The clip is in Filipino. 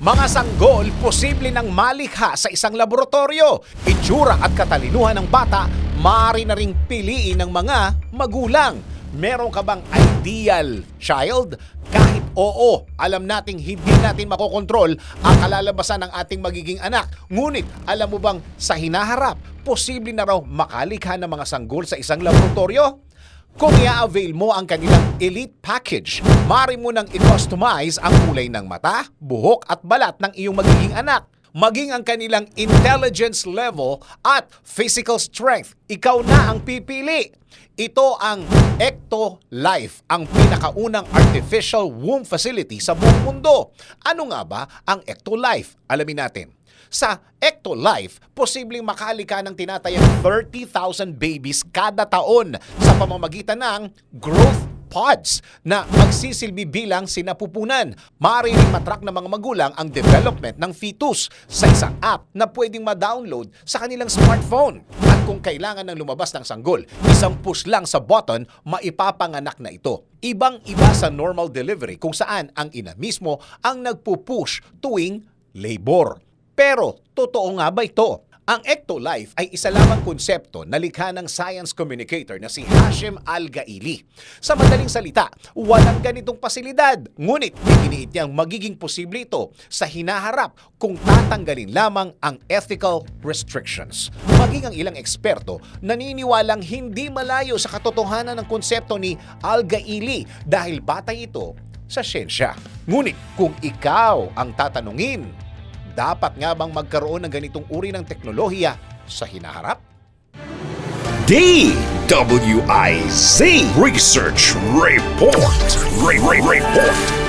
Mga sanggol posible nang malikha sa isang laboratorio. Itsura at katalinuhan ng bata maaari na ring piliin ng mga magulang. Meron ka bang ideal child? Kahit oo, alam nating hindi natin makokontrol ang kalalabasan ng ating magiging anak. Ngunit alam mo bang sa hinaharap, posible na raw makalikha ng mga sanggol sa isang laboratorio? Kung i-avail mo ang kanilang Elite Package, maaari mo nang i-customize ang kulay ng mata, buhok at balat ng iyong magiging anak. Maging ang kanilang intelligence level at physical strength. Ikaw na ang pipili. Ito ang Ecto Life, ang pinakaunang artificial womb facility sa buong mundo. Ano nga ba ang Ecto Life? Alamin natin. Sa Ecto Life, posibleng makali ka ng tinatayang 30,000 babies kada taon sa pamamagitan ng growth pods na magsisilbi bilang sinapupunan. Maaari ring matrack ng mga magulang ang development ng fetus sa isang app na pwedeng ma-download sa kanilang smartphone. At kung kailangan ng lumabas ng sanggol, isang push lang sa button, maipapanganak na ito. Ibang-iba sa normal delivery kung saan ang ina mismo ang nagpupush tuwing labor. Pero totoo nga ba ito? Ang Ectolife ay isa lamang konsepto na likha ng science communicator na si Hashim Al-Gaili. Sa madaling salita, walang ganitong pasilidad. Ngunit iginiit niyang magiging posible ito sa hinaharap kung tatanggalin lamang ang ethical restrictions. Maging ang ilang eksperto naniniwalang hindi malayo sa katotohanan ng konsepto ni Al-Gaili dahil batay ito sa siyensya. Ngunit kung ikaw ang tatanungin, dapat nga bang magkaroon ng ganitong uri ng teknolohiya sa hinaharap? DWIZ Research Report. Re- Re- Report.